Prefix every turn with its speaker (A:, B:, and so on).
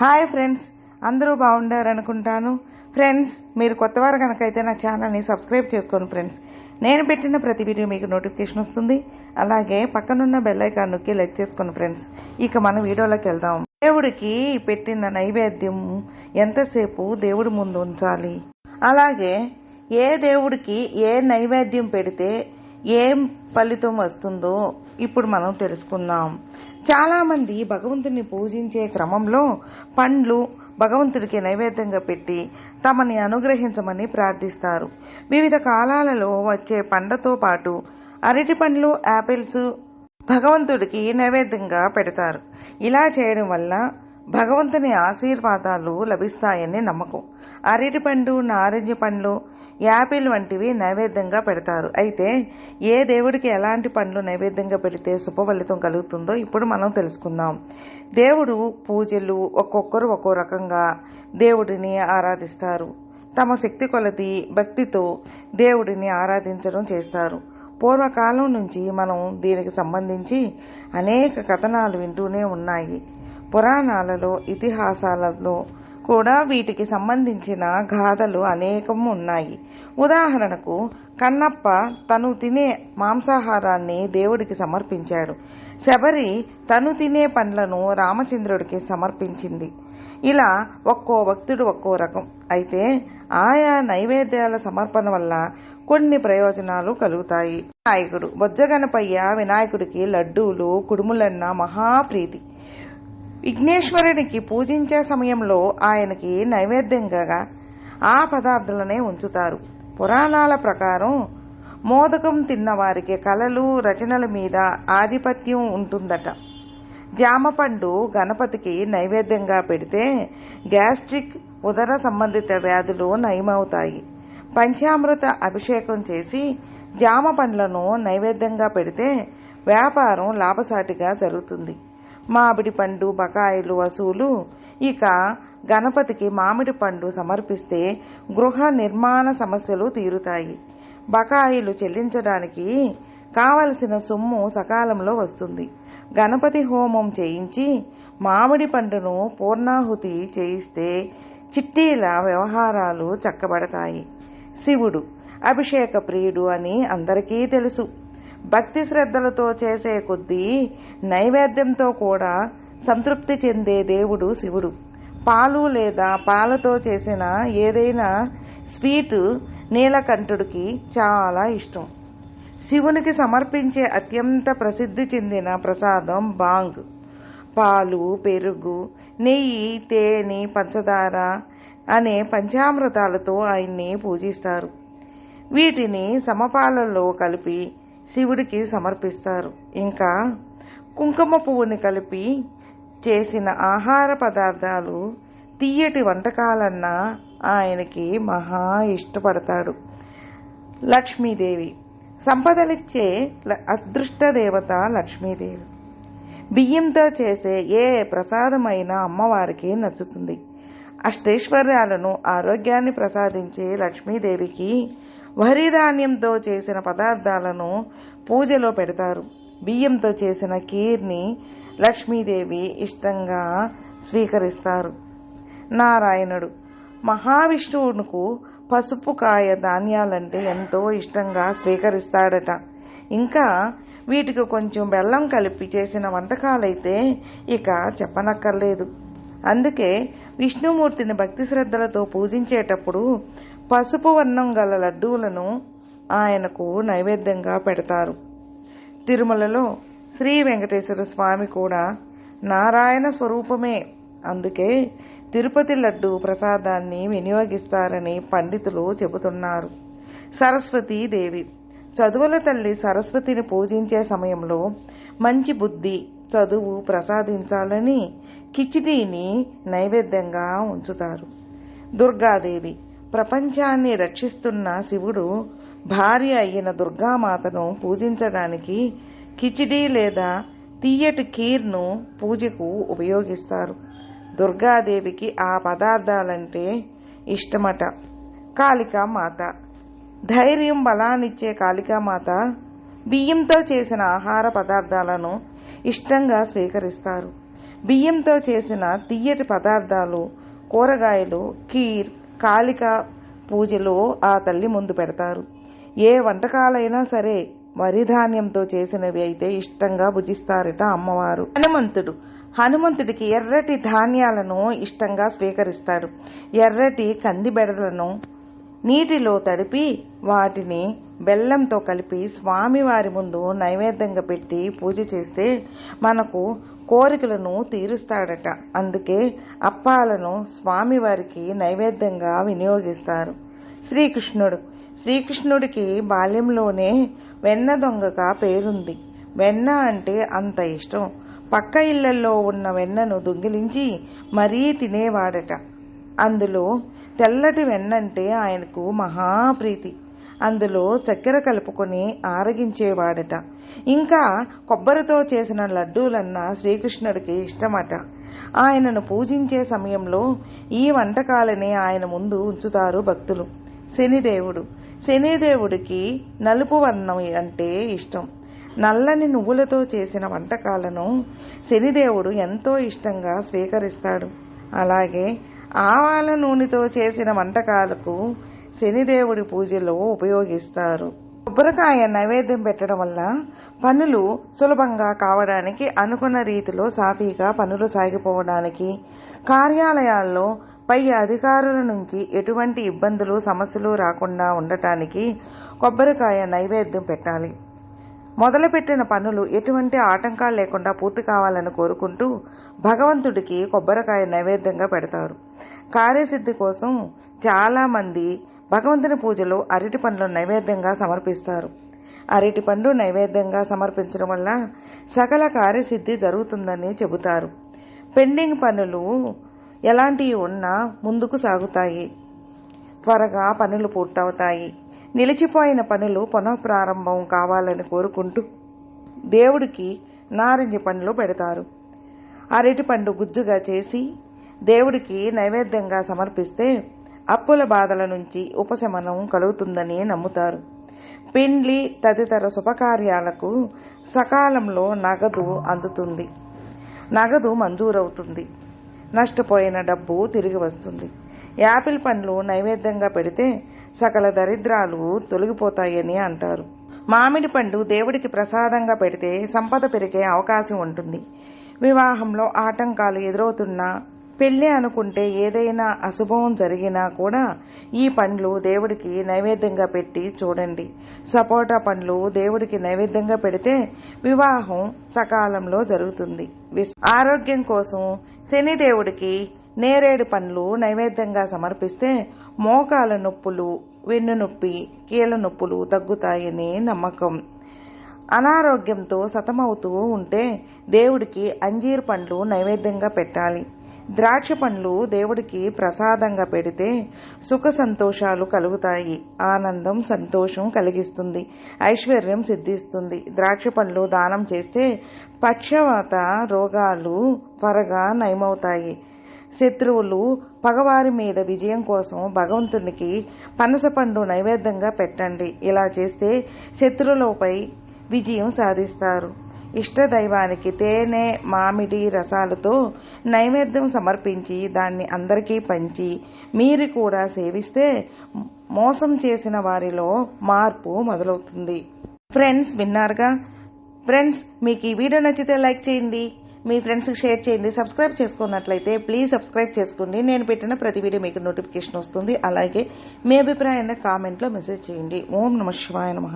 A: Hi friends అందరూ బాగుండారు అనుకుంటాను. Friends మీరు కొత్తవారు కనుకైతే నా ఛానల్ని సబ్స్క్రైబ్ చేసుకోండి ఫ్రెండ్స్. నేను పెట్టిన ప్రతి వీడియో మీకు నోటిఫికేషన్ వస్తుంది. అలాగే పక్కనున్న బెల్ ఐకాన్ నొక్కి లైక్ చేసుకోండి ఫ్రెండ్స్. ఇక మన వీడియోలోకి వెళ్దాం. దేవుడికి పెట్టిన నైవేద్యం ఎంతసేపు దేవుడి ముందు ఉంచాలి? అలాగే ఏ దేవుడికి ఏ నైవేద్యం పెడితే ఏం ఫలితం వస్తుందో ఇప్పుడు మనం తెలుసుకుందాం. చాలామంది భగవంతుని పూజించే క్రమంలో పండ్లు భగవంతుడికి నైవేద్యంగా పెట్టి తమని అనుగ్రహించమని ప్రార్థిస్తారు. వివిధ కాలాలలో వచ్చే పండ్లతో పాటు అరటి పండ్లు యాపిల్స్ భగవంతుడికి నైవేద్యంగా పెడతారు. ఇలా చేయడం వల్ల భగవంతుని ఆశీర్వాదాలు లభిస్తాయని నమ్మకం. అరటి పండు నారింజ పండ్లు యాపిల్ వంటివి నైవేద్యంగా పెడతారు. అయితే ఏ దేవుడికి ఎలాంటి పండ్లు నైవేద్యంగా పెడితే శుభ ఫలితం కలుగుతుందో ఇప్పుడు మనం తెలుసుకుందాం. దేవుడు పూజలు ఒక్కొక్కరు ఒక్కో రకంగా దేవుడిని ఆరాధిస్తారు. తమ శక్తి కొలది భక్తితో దేవుడిని ఆరాధించడం చేస్తారు. పూర్వకాలం నుంచి మనం దీనికి సంబంధించి అనేక కథనాలు వింటూనే ఉన్నాయి. పురాణాలలో ఇతిహాసాలలో కూడా వీటికి సంబంధించిన గాథలు అనేకం ఉన్నాయి. ఉదాహరణకు కన్నప్ప తను తినే మాంసాహారాన్ని దేవుడికి సమర్పించాడు. శబరి తను తినే పండ్లను రామచంద్రుడికి సమర్పించింది. ఇలా ఒక్కో భక్తుడు ఒక్కో రకం. అయితే ఆయా నైవేద్యాల సమర్పణ వల్ల కొన్ని ప్రయోజనాలు కలుగుతాయి. వినాయకుడు బొజ్జగనపయ్య వినాయకుడికి లడ్డూలు కుడుములన్న మహాప్రీతి. విఘ్నేశ్వరునికి పూజించే సమయంలో ఆయనకి నైవేద్యంగా ఆ పదార్థాలనే ఉంచుతారు. పురాణాల ప్రకారం మోదకం తిన్నవారికి కళలు రచనల మీద ఆధిపత్యం ఉంటుందట. జామపండు గణపతికి నైవేద్యంగా పెడితే గ్యాస్ట్రిక్ ఉదర సంబంధిత వ్యాధులు నయమవుతాయి. పంచామృత అభిషేకం చేసి జామ పండ్లను నైవేద్యంగా పెడితే వ్యాపారం లాభసాటిగా జరుగుతుంది. మామిడి పండు బకాయిలు వసూలు. ఇక గణపతికి మామిడి పండు సమర్పిస్తే గృహ నిర్మాణ సమస్యలు తీరుతాయి. బకాయిలు చెల్లించడానికి కావలసిన సొమ్ము సకాలంలో వస్తుంది. గణపతి హోమం చేయించి మామిడి పండును పూర్ణాహుతి చేయిస్తే చిట్టీల వ్యవహారాలు చక్కబడతాయి. శివుడు అభిషేక ప్రియుడు అని అందరికీ తెలుసు. భక్తి శ్రద్ధలతో చేసే కొద్దీ నైవేద్యంతో కూడా సంతృప్తి చెందే దేవుడు శివుడు. పాలు లేదా పాలతో చేసిన ఏదైనా స్వీట్ నీలకంఠుడికి చాలా ఇష్టం. శివునికి సమర్పించే అత్యంత ప్రసిద్ధి చెందిన ప్రసాదం బాంగ్. పాలు పెరుగు నెయ్యి తేనె పంచదార అనే పంచామృతాలతో ఆయన్ని పూజిస్తారు. వీటిని సమపాలల్లో కలిపి శివుడికి సమర్పిస్తారు. ఇంకా కుంకుమ పువ్వుని కలిపి చేసిన ఆహార పదార్థాలు తీయటి వంటకాలన్నా ఆయనకి మహా ఇష్టపడతాడు. లక్ష్మీదేవి సంపదలిచ్చే అదృష్ట దేవత లక్ష్మీదేవి. బియ్యంతో చేసే ఏ ప్రసాదమైన అమ్మవారికి నచ్చుతుంది. అష్టైశ్వర్యాలను ఆరోగ్యాన్ని ప్రసాదించే లక్ష్మీదేవికి వరి ధాన్యంతో చేసిన పదార్థాలను పూజలో పెడతారు. బియ్యంతో చేసిన కీర్ని లక్ష్మీదేవి ఇష్టంగా స్వీకరిస్తారు. నారాయణుడు మహావిష్ణువునకు పసుపు కాయ ధాన్యాలంటే ఎంతో ఇష్టంగా స్వీకరిస్తాడట. ఇంకా వీటికి కొంచెం బెల్లం కలిపి చేసిన వంటకాలైతే ఇక చెప్పనక్కర్లేదు. అందుకే విష్ణుమూర్తిని భక్తి శ్రద్ధలతో పూజించేటప్పుడు పసుపు వర్ణం గల లడ్డూలను ఆయనకు నైవేద్యంగా పెడతారు. తిరుమలలో శ్రీ వెంకటేశ్వర స్వామి కూడా నారాయణ స్వరూపమే. అందుకే తిరుపతి లడ్డు ప్రసాదాన్ని వినియోగిస్తారని పండితులు చెబుతున్నారు. సరస్వతి దేవి. చదువుల తల్లి సరస్వతిని పూజించే సమయంలో మంచి బుద్ధి చదువు ప్రసాదించాలని కిచిడీని నైవేద్యంగా ఉంచుతారు. దుర్గాదేవి. ప్రపంచాన్ని రక్షిస్తున్న శివుడు భార్య అయిన దుర్గామాతను పూజించడానికి కిచిడీ లేదా తీయటి కీర్ను పూజకు ఉపయోగిస్తారు. దుర్గాదేవికి ఆ పదార్థాలంటే ఇష్టమట. కాళికామాత. ధైర్యం బలాన్నిచ్చే కాళికామాత బియ్యంతో చేసిన ఆహార పదార్థాలను ఇష్టంగా స్వీకరిస్తారు. బియ్యంతో చేసిన తియ్యటి పదార్థాలు కూరగాయలు కీర్ కాళిక పూజలో ఆ తల్లి ముందు పెడతారు. ఏ వంటకాలైనా సరే వరి ధాన్యంతో చేసినవి అయితే ఇష్టంగా భుజిస్తారట అమ్మవారు. హనుమంతుడు. హనుమంతుడికి ఎర్రటి ధాన్యాలను ఇష్టంగా స్వీకరిస్తాడు. ఎర్రటి కంది బెడలను నీటిలో తడిపి వాటిని బెల్లంతో కలిపి స్వామివారి ముందు నైవేద్యంగా పెట్టి పూజ చేస్తే మనకు కోరికలను తీరుస్తాడట. అందుకే అప్పాలను స్వామివారికి నైవేద్యంగా వినియోగిస్తారు. శ్రీకృష్ణుడు శ్రీకృష్ణుడికి బాల్యంలోనే వెన్న దొంగగా పేరుంది. వెన్న అంటే అంత ఇష్టం. పక్క ఇళ్ళలో ఉన్న వెన్నను దొంగిలించి మరీ తినేవాడట. అందులో తెల్లటి వెన్నంటే ఆయనకు మహాప్రీతి అందులో చక్కెర కలుపుకొని ఆరగించేవాడట. ఇంకా కొబ్బరితో చేసిన లడ్డూలన్నా శ్రీకృష్ణుడికి ఇష్టమట. ఆయనను పూజించే సమయంలో ఈ వంటకాలని ఆయన ముందు ఉంచుతారు భక్తులు. శనిదేవుడు. శనిదేవుడికి నలుపు వర్ణం అంటే ఇష్టం. నల్లని నువ్వులతో చేసిన వంటకాలను శనిదేవుడు ఎంతో ఇష్టంగా స్వీకరిస్తాడు. అలాగే ఆవాల నూనెతో చేసిన వంటకాలకు శనిదేవుడి పూజలో ఉపయోగిస్తారు. కొబ్బరికాయ నైవేద్యం పెట్టడం వల్ల పనులు సులభంగా కావడానికి అనుకున్న రీతిలో సాఫీగా పనులు సాగిపోవడానికి కార్యాలయాల్లో పై అధికారుల నుంచి ఎటువంటి ఇబ్బందులు సమస్యలు రాకుండా ఉండటానికి కొబ్బరికాయ నైవేద్యం పెట్టాలి. మొదలుపెట్టిన పనులు ఎటువంటి ఆటంకాలు లేకుండా పూర్తి కావాలని కోరుకుంటూ భగవంతుడికి కొబ్బరికాయ నైవేద్యంగా పెడతారు. కార్యసిద్ధి కోసం చాలామంది భగవంతుని పూజలో అరటి పండ్లు నైవేద్యంగా సమర్పిస్తారు. అరటి పండు నైవేద్యంగా సమర్పించడం వల్ల సకల కార్యసిద్ధి జరుగుతుందని చెబుతారు. పెండింగ్ పనులు ఎలాంటివి ఉన్నా ముందుకు సాగుతాయి. త్వరగా పనులు పూర్తవుతాయి. నిలిచిపోయిన పనులు పునఃప్రారంభం కావాలని కోరుకుంటూ దేవుడికి నారింజ పండ్లు పెడతారు. అరటి పండు గుజ్జుగా చేసి దేవుడికి నైవేద్యంగా సమర్పిస్తే అప్పుల బాధల నుంచి ఉపశమనం కలుగుతుందని నమ్ముతారు. పిండ్లి తదితర శుభకార్యాలకు సకాలంలో నగదు అందుతుంది. నగదు మంజూరవుతుంది. నష్టపోయిన డబ్బు తిరిగి వస్తుంది. యాపిల్ పండ్లు నైవేద్యంగా పెడితే సకల దరిద్రాలు తొలగిపోతాయని అంటారు. మామిడి పండు దేవుడికి ప్రసాదంగా పెడితే సంపద పెరిగే అవకాశం ఉంటుంది. వివాహంలో ఆటంకాలు ఎదురవుతున్నా పెళ్ళి అనుకుంటే ఏదైనా అశుభం జరిగినా కూడా ఈ పండ్లు దేవుడికి నైవేద్యంగా పెట్టి చూడండి. సపోటా పండ్లు దేవుడికి నైవేద్యంగా పెడితే వివాహం సకాలంలో జరుగుతుంది. ఆరోగ్యం కోసం శని దేవుడికి నేరేడు పండ్లు నైవేద్యంగా సమర్పిస్తే మోకాల నొప్పులు వెన్ను నొప్పి కీళ్ళ నొప్పులు తగ్గుతాయని నమ్మకం. అనారోగ్యంతో సతమవుతూ ఉంటే దేవుడికి అంజీర్ పండ్లు నైవేద్యంగా పెట్టాలి. ద్రాక్ష పండ్లు దేవుడికి ప్రసాదంగా పెడితే సుఖ సంతోషాలు కలుగుతాయి. ఆనందం సంతోషం కలిగిస్తుంది. ఐశ్వర్యం సిద్ధిస్తుంది. ద్రాక్ష పండ్లు దానం చేస్తే పక్షవాత రోగాలు త్వరగా నయమవుతాయి. శత్రువులు పగవారి మీద విజయం కోసం భగవంతునికి పనసపండు నైవేద్యంగా పెట్టండి. ఇలా చేస్తే శత్రువులపై విజయం సాధిస్తారు. ఇష్టదైవానికి తేనె మామిడి రసాలతో నైవేద్యం సమర్పించి దాన్ని అందరికీ పంచి మీరు కూడా సేవిస్తే మోసం చేసిన వారిలో మార్పు మొదలవుతుంది. ఫ్రెండ్స్ విన్నారుగా? ఫ్రెండ్స్ మీకు ఈ వీడియో నచ్చితే లైక్ చేయండి. మీ ఫ్రెండ్స్కి షేర్ చేయండి. సబ్స్క్రైబ్ చేసుకున్నట్లయితే ప్లీజ్ సబ్స్క్రైబ్ చేసుకోండి. నేను పెట్టిన ప్రతి వీడియో మీకు నోటిఫికేషన్ వస్తుంది. అలాగే మీ అభిప్రాయాన్ని కామెంట్లో మెసేజ్ చేయండి. ఓం నమ శివాయ నమ.